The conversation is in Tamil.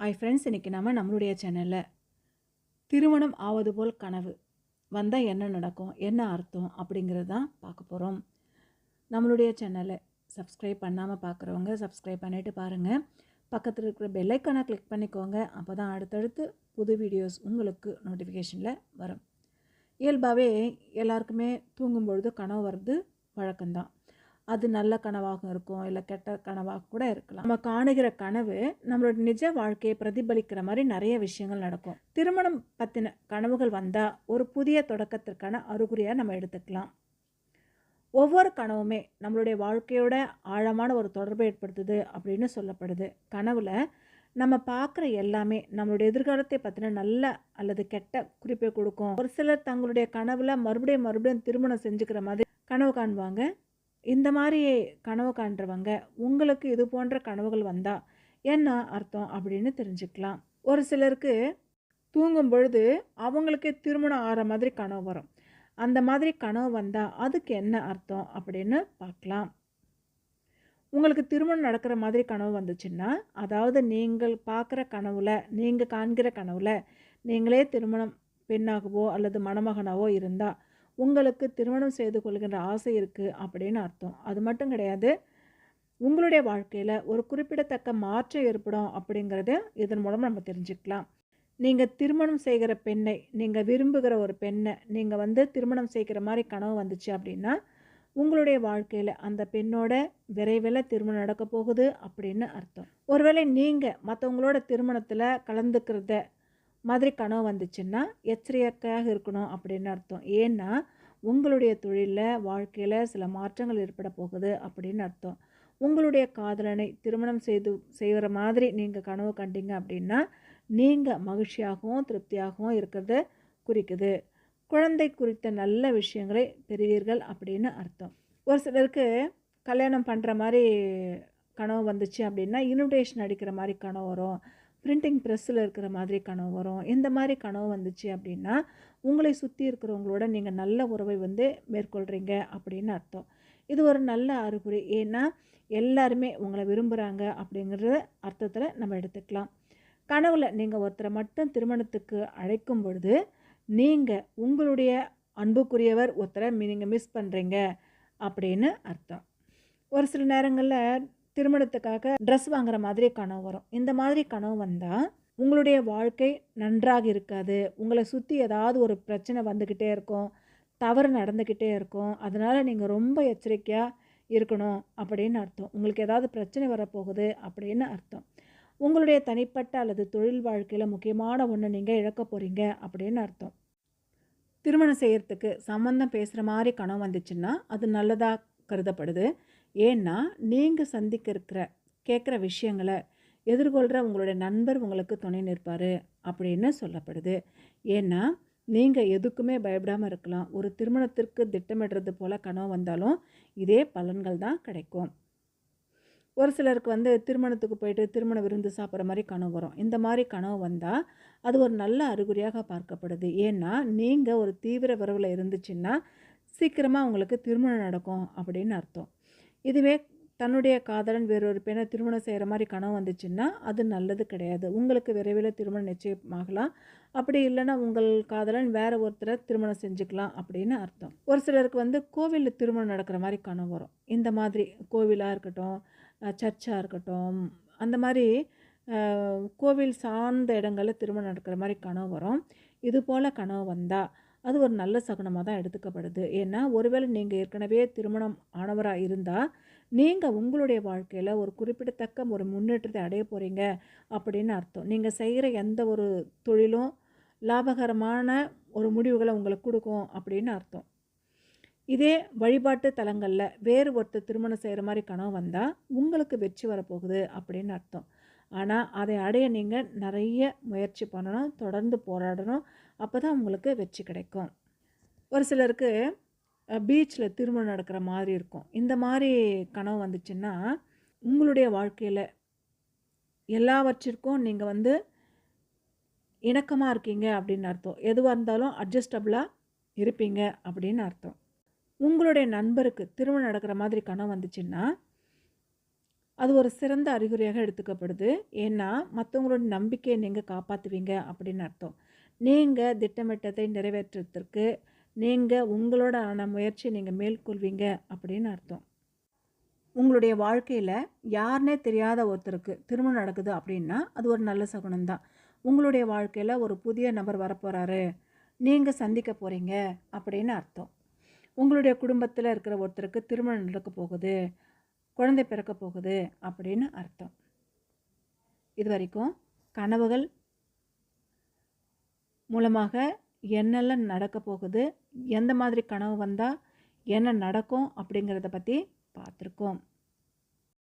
ஐ ஃப்ரெண்ட்ஸ் இன்றைக்கி நம்ம நம்மளுடைய சேனலில் திருமணம் ஆவது போல் கனவு வந்தால் என்ன நடக்கும் என்ன அர்த்தம் அப்படிங்கிறது தான் பார்க்க போகிறோம் நம்மளுடைய சேனலை சப்ஸ்கிரைப் பண்ணாமல் பார்க்குறவங்க சப்ஸ்கிரைப் பண்ணிவிட்டு பாருங்கள் பக்கத்தில் இருக்கிற பெல்லைக்கானை கிளிக் பண்ணிக்கோங்க. அப்போ தான் அடுத்தடுத்து புது வீடியோஸ் உங்களுக்கு நோட்டிஃபிகேஷனில் வரும். இயல்பாகவே எல்லாருக்குமே தூங்கும் பொழுது கனவு வர்றது வழக்கம்தான். அது நல்ல கனவாகவும் இருக்கும் இல்லை கெட்ட கனவாக கூட இருக்கலாம். நம்ம காணுகிற கனவு நம்மளோட நிஜ வாழ்க்கையை பிரதிபலிக்கிற மாதிரி நிறைய விஷயங்கள் நடக்கும். திருமணம் பற்றின கனவுகள் வந்தால் ஒரு புதிய தொடக்கத்திற்கான அறிகுறியாக நம்ம எடுத்துக்கலாம். ஒவ்வொரு கனவுமே நம்மளுடைய வாழ்க்கையோட ஆழமான ஒரு தொடர்பை ஏற்படுத்துது அப்படின்னு சொல்லப்படுது. கனவில் நம்ம பார்க்குற எல்லாமே நம்மளுடைய எதிர்காலத்தை பற்றின நல்ல அல்லது கெட்ட குறிப்பை கொடுக்கும். ஒரு சிலர் தங்களுடைய கனவில் மறுபடியும் மறுபடியும் திருமணம் செஞ்சுக்கிற மாதிரி கனவு காண்பாங்க. இந்த மாதிரி கனவு காண்றவங்க உங்களுக்கு இது போன்ற கனவுகள் வந்தால் என்ன அர்த்தம் அப்படின்னு தெரிஞ்சுக்கலாம். ஒரு சிலருக்கு தூங்கும் பொழுது அவங்களுக்கே திருமணம் ஆகிற மாதிரி கனவு வரும். அந்த மாதிரி கனவு வந்தால் அதுக்கு என்ன அர்த்தம் அப்படின்னு பார்க்கலாம். உங்களுக்கு திருமணம் நடக்கிற மாதிரி கனவு வந்துச்சுன்னா அதாவது நீங்கள் பார்க்குற கனவுல நீங்கள் காண்கிற கனவுல நீங்களே திருமணம் பெண்ணாகவோ அல்லது மணமகனாவோ இருந்தால் உங்களுக்கு திருமணம் செய்து கொள்கின்ற ஆசை இருக்குது அப்படின்னு அர்த்தம். அது மட்டும் கிடையாது. உங்களுடைய வாழ்க்கையில் ஒரு குறிப்பிடத்தக்க மாற்றம் ஏற்படும் அப்படிங்கிறத இதன் மூலம் நம்ம தெரிஞ்சுக்கலாம். நீங்கள் திருமணம் செய்கிற பெண்ணை நீங்கள் விரும்புகிற ஒரு பெண்ணை நீங்கள் வந்து திருமணம் செய்கிற மாதிரி கனவு வந்துச்சு அப்படின்னா உங்களுடைய வாழ்க்கையில் அந்த பெண்ணோட விரைவில் திருமணம் நடக்க போகுது அப்படின்னு அர்த்தம். ஒருவேளை நீங்கள் மற்றவங்களோட திருமணத்தில் கலந்துக்கிறத மாதிரி கனவு வந்துச்சுன்னா எச்சரிக்கையாக இருக்கணும் அப்படின்னு அர்த்தம். ஏன்னா உங்களுடைய தொழிலில் வாழ்க்கையில் சில மாற்றங்கள் ஏற்பட போகுது அப்படின்னு அர்த்தம். உங்களுடைய காதலனை திருமணம் செய்து செய்கிற மாதிரி நீங்கள் கனவு கண்டீங்க அப்படின்னா நீங்கள் மகிழ்ச்சியாகவும் திருப்தியாகவும் இருக்கிறத குறிக்குது. குழந்தை குறித்த நல்ல விஷயங்களை பெறுவீர்கள் அப்படின்னு அர்த்தம். ஒரு சிலருக்கு கல்யாணம் பண்ணுற மாதிரி கனவு வந்துச்சு அப்படின்னா இன்விடேஷன் அடிக்கிற மாதிரி கனவு வரும். பிரிண்டிங் ப்ரெஸ்ஸில் இருக்கிற மாதிரி கனவு வரும். இந்த மாதிரி கனவு வந்துச்சு அப்படின்னா உங்களை சுற்றி இருக்கிறவங்களோட நீங்கள் நல்ல உறவை வந்து மேற்கொள்கிறீங்க அப்படின்னு அர்த்தம். இது ஒரு நல்ல அறிகுறி. ஏன்னா எல்லாருமே உங்களை விரும்புகிறாங்க அப்படிங்கிறத அர்த்தத்தில் நம்ம எடுத்துக்கலாம். கனவுல நீங்கள் ஒருத்தரை மட்டும் திருமணத்துக்கு அழைக்கும் பொழுது நீங்கள் உங்களுடைய அன்புக்குரியவர் ஒருத்தரை நீங்கள் மிஸ் பண்ணுறீங்க அப்படின்னு அர்த்தம். ஒரு சில நேரங்களில் திருமணத்துக்காக ட்ரெஸ் வாங்குற மாதிரி கனவு வரும். இந்த மாதிரி கனவு வந்தால் உங்களுடைய வாழ்க்கை நன்றாக இருக்காது. உங்களை சுற்றி ஏதாவது ஒரு பிரச்சனை வந்துக்கிட்டே இருக்கும். தவறு நடந்துக்கிட்டே இருக்கும். அதனால் நீங்கள் ரொம்ப எச்சரிக்கையாக இருக்கணும் அப்படின்னு அர்த்தம். உங்களுக்கு ஏதாவது பிரச்சனை வரப்போகுது அப்படின்னு அர்த்தம். உங்களுடைய தனிப்பட்ட அல்லது தொழில் வாழ்க்கையில் முக்கியமான ஒன்று நீங்கள் இழக்க போகிறீங்க அப்படின்னு அர்த்தம். திருமணம் செய்கிறதுக்கு சம்மந்தம் பேசுகிற மாதிரி கனவு வந்துச்சுன்னா அது நல்லதாக கருதப்படுது. ஏன்னா நீங்கள் சந்திக்க இருக்கிற கேட்குற விஷயங்களை எதிர்கொள்கிற உங்களுடைய நண்பர் உங்களுக்கு துணை நிற்பார் அப்படின்னு சொல்லப்படுது. ஏன்னா நீங்கள் எதுக்குமே பயப்படாமல் இருக்கலாம். ஒரு திருமணத்திற்கு திட்டமிடுறது போல் கனவு வந்தாலும் இதே பலன்கள் தான் கிடைக்கும். ஒரு சிலருக்கு வந்து திருமணத்துக்கு போயிட்டு திருமண விருந்து சாப்பிட்ற மாதிரி கனவு வரும். இந்த மாதிரி கனவு வந்தால் அது ஒரு நல்ல அறிகுறியாக பார்க்கப்படுது. ஏன்னா நீங்கள் ஒரு தீவிர விரவில் இருந்துச்சுன்னா சீக்கிரமாக உங்களுக்கு திருமணம் நடக்கும் அப்படின்னு அர்த்தம். இதுவே தன்னுடைய காதலன் வேறொரு பெண்ணை திருமணம் செய்கிற மாதிரி கனவு வந்துச்சுன்னா அது நல்லது கிடையாது. உங்களுக்கு விரைவில் திருமணம் நிச்சயமாகலாம். அப்படி இல்லைன்னா உங்கள் காதலன் வேற ஒருத்தரை திருமணம் செஞ்சுக்கலாம் அப்படின்னு அர்த்தம். ஒரு சிலருக்கு வந்து கோவிலில் திருமணம் நடக்கிற மாதிரி கனவு வரும். இந்த மாதிரி கோவிலாக இருக்கட்டும் சர்ச்சாக இருக்கட்டும் அந்த மாதிரி கோவில் சார்ந்த இடங்களில் திருமணம் நடக்கிற மாதிரி கனவு வரும். இது போல் கனவு வந்தால் அது ஒரு நல்ல சகுனமாக தான் எடுத்துக்கப்படுது. ஏன்னா ஒருவேளை நீங்கள் ஏற்கனவே திருமணம் ஆனவராக இருந்தால் நீங்கள் உங்களுடைய வாழ்க்கையில் ஒரு குறிப்பிடத்தக்க ஒரு முன்னேற்றத்தை அடைய போகிறீங்க அப்படின்னு அர்த்தம். நீங்கள் செய்கிற எந்த ஒரு தொழிலும் லாபகரமான ஒரு முடிவுகளை உங்களுக்கு கொடுக்கும் அப்படின்னு அர்த்தம். இதே வழிபாட்டு தலங்களில் வேறு ஒருத்தர் திருமணம் செய்கிற மாதிரி கனவு வந்தால் உங்களுக்கு வெற்றி வரப்போகுது அப்படின்னு அர்த்தம். ஆனால் அதை அடைய நீங்கள் நிறைய முயற்சி பண்ணணும் தொடர்ந்து போராடணும். அப்போ தான் உங்களுக்கு வெற்றி கிடைக்கும். ஒரு சிலருக்கு பீச்சில் திருமணம் நடக்கிற மாதிரி இருக்கும். இந்த மாதிரி கனவு வந்துச்சுன்னா உங்களுடைய வாழ்க்கையில் எல்லாவற்றிற்கும் நீங்கள் வந்து இணக்கமாக இருக்கீங்க அப்படின்னு அர்த்தம். எதுவாக இருந்தாலும் அட்ஜஸ்டபிளாக இருப்பீங்க அப்படின்னு அர்த்தம். உங்களுடைய நண்பருக்கு திருமணம் நடக்கிற மாதிரி கனவு வந்துச்சுன்னா அது ஒரு சிறந்த அறிகுறியாக எடுத்துக்கப்படுது. ஏன்னா மற்றவங்களோட நம்பிக்கையை நீங்கள் காப்பாற்றுவீங்க அப்படின்னு அர்த்தம். நீங்கள் திட்டமிட்டத்தை நிறைவேற்றுறதுக்கு நீங்கள் உங்களோட ஆன முயற்சியை நீங்கள் மேற்கொள்வீங்க அப்படின்னு அர்த்தம். உங்களுடைய வாழ்க்கையில் யாருனே தெரியாத ஒருத்தருக்கு திருமணம் நடக்குது அப்படின்னா அது ஒரு நல்ல சகுனம் தான். உங்களுடைய வாழ்க்கையில் ஒரு புதிய நபர் வரப்போகிறாரு நீங்கள் சந்திக்க போகிறீங்க அப்படின்னு அர்த்தம். உங்களுடைய குடும்பத்தில் இருக்கிற ஒருத்தருக்கு திருமணம் நடக்க போகுது. குழந்தை பிறக்க போகுது அப்படின்னு அர்த்தம். இது வரைக்கும் கனவுகள் மூலமாக என்னெல்லாம் நடக்க போகுது எந்த மாதிரி கனவு வந்தால் என்ன நடக்கும் அப்படிங்கிறத பற்றி பார்த்துருக்கோம்.